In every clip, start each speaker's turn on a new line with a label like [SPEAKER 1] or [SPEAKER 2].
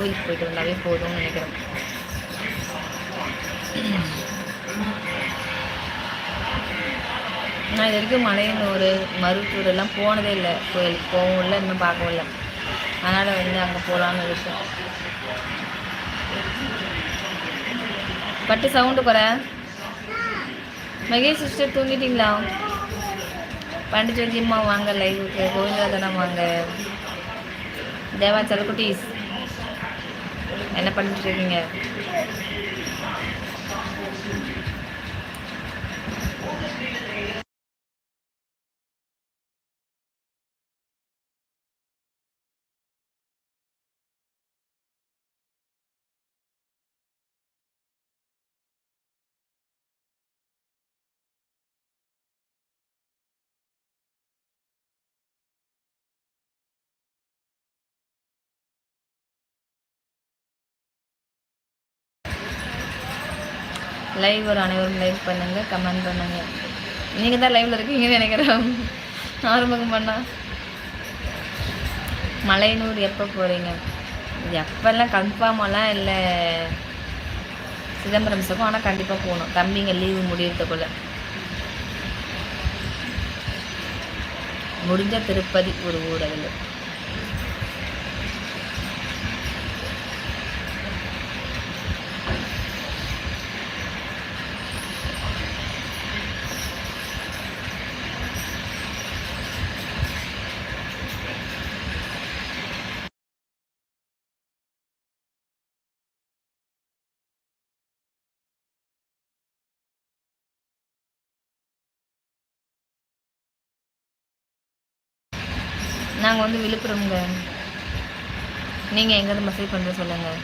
[SPEAKER 1] கோயிலுக்கு போயிட்டு வந்தாவே போதும்னு நினைக்கிறேன். நான் இது வரைக்கும் மலையனூர் மருத்தூர் எல்லாம் போனதே இல்லை. கோயிலுக்கு போகவும் இல்லை இன்னும் பார்க்கவும் இல்லை. அதனால் வந்து அங்கே போகலான்னு இருக்கேன். பட்டு சவுண்டு குறை? மகேஷ் சிஸ்டர் தூங்கிட்டீங்களா? பாண்டிச்சேரி அம்மா வாங்க லைவுக்கு கோவிந்தராஜனா வாங்க. தேவா சலக்குட்டீஸ் என்ன பண்ணிட்டு இருக்கீங்க? லைவ் ஒரு அனைவரும் லைவ் பண்ணுங்கள் கமெண்ட் பண்ணுங்கள் நீங்கள் தான் லைவில் இருக்கீங்கன்னு நினைக்கிறேன். ஆரம்பம் பண்ணா. மலையனூர் எப்போ போகிறீங்க எப்போல்லாம் கன்ஃபார்மெல்லாம் இல்லை. சிதம்பரம் சகம் ஆனால் கண்டிப்பாக போகணும். தம்பிங்க லீவு முடியறதுக்குள்ள. முடிஞ்ச திருப்பதி ஒரு ஊர் அதில். நாங்கள் வந்து விழுப்புரம்ங்க. நீங்கள் எங்கேருந்து மெசேஜ் பண்ணுற சொல்லுங்கள்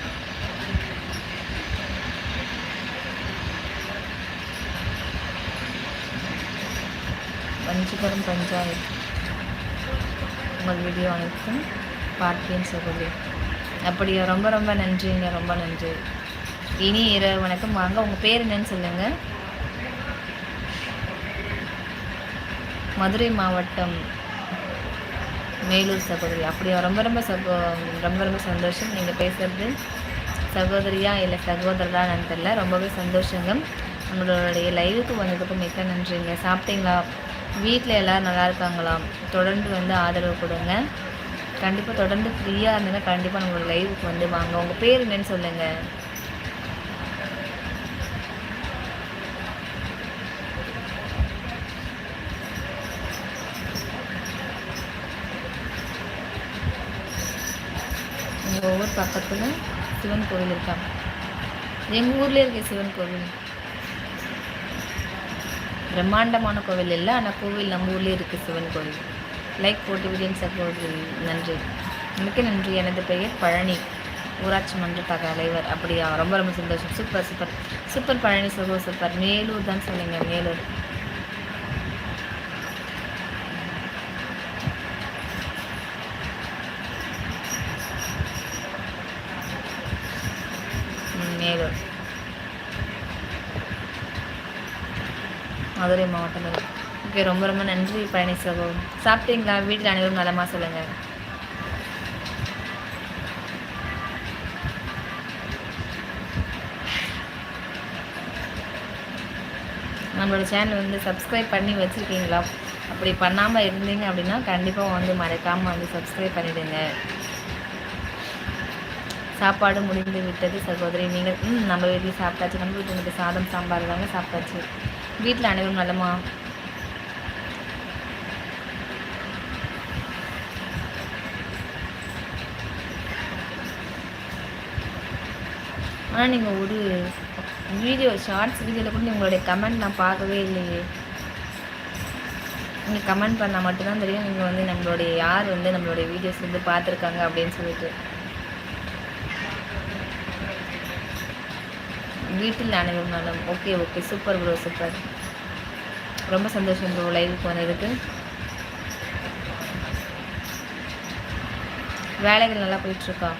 [SPEAKER 1] வஞ்சிபுரம் பஞ்சாயத்து. உங்கள் வீடியோ அனைத்தும் பார்த்தேன் சொல்லி அப்படியா ரொம்ப ரொம்ப நன்றிங்க ரொம்ப நன்றி. இனி இரவு வணக்கம். வாங்க உங்கள் பேர் என்னன்னு சொல்லுங்கள் மதுரை மாவட்டம் மேலூர் சகோதரி. அப்படியா ரொம்ப ரொம்ப சகோ ரொம்ப ரொம்ப சந்தோஷம். நீங்கள் பேசுகிறது சகோதரியா இல்லை சகோதரரான்னு தெரில ரொம்பவே சந்தோஷங்க. நம்மளுடைய லைவுக்கு வந்ததுக்கு மிக்க நன்றிங்க. சாப்பிட்டீங்களா? வீட்டில் எல்லோரும் நல்லா இருக்காங்களா? தொடர்ந்து வந்து ஆதரவு கொடுங்க. கண்டிப்பாக தொடர்ந்து ஃப்ரீயாக இருந்தீங்கன்னா கண்டிப்பாக நம்மளோட லைவுக்கு வந்து வாங்க. உங்கள் பேர் என்னன்னு சொல்லுங்கள் எங்கள் ஊர் பக்கத்தில் சிவன் கோவில் இருக்காங்க எங்கள் ஊர்லேயே இருக்க சிவன் கோவில்? பிரம்மாண்டமான கோவில் இல்லை ஆனால் கோவில் நம்ம ஊர்லேயே இருக்குது சிவன் கோவில். லைக் போட்டு விடியன் சகோதரி நன்றி. மிக்க நன்றி. எனது பெயர் பழனி. ஊராட்சி மன்ற தலைவர். அப்படியா? ரொம்ப ரொம்ப சந்தோஷம். சூப்பர் சூப்பர் சூப்பர் பழனி சகோ சூப்பர் மேலூர் தான் சொல்லுங்க மேலூர். மேலூர் மதுரை மாவட்டம். ஓகே ரொம்ப ரொம்ப நன்றி பழனி சகோ சாப்பிட்டீங்களா? வீட்டில் அனைவரும் நலமாக சொல்லுங்கள் நம்மளோட சேனல் வந்து சப்ஸ்கிரைப் பண்ணி வச்சுருக்கீங்களா? அப்படி பண்ணாமல் இருந்தீங்க அப்படின்னா கண்டிப்பாக வந்து மறக்காமல் வந்து சப்ஸ்கிரைப் பண்ணிவிடுங்க சாப்பாடு முடிந்து விட்டது சகோதரி. நீங்கள் ம் நம்ம வீட்டில் சாப்பிட்டாச்சு. நம்ம வீட்டில் வந்து சாதம் சாம்பார் தாங்க சாப்பிட்டாச்சு. வீட்டில் அனைவரும் நல்லமா ஆனால் நீங்கள் ஒரு வீடியோ ஷார்ட்ஸ் வீடியோவில் கூட உங்களுடைய கமெண்ட் நான் பார்க்கவே இல்லையே. நீங்கள் கமெண்ட் பண்ணால் மட்டும்தான் தெரியும். நீங்கள் வந்து நம்மளுடைய யார் வந்து நம்மளுடைய வீடியோஸ் வந்து பார்த்துருக்காங்க அப்படின்னு சொல்லிட்டு. வீட்டில் அனைவரும் நலம் okay okay super bro super ரொம்ப சந்தோஷம் ப்ரோ லைவுக்கு வந்ததுக்கு வேலைகள் நல்லா போயிட்டுருக்கா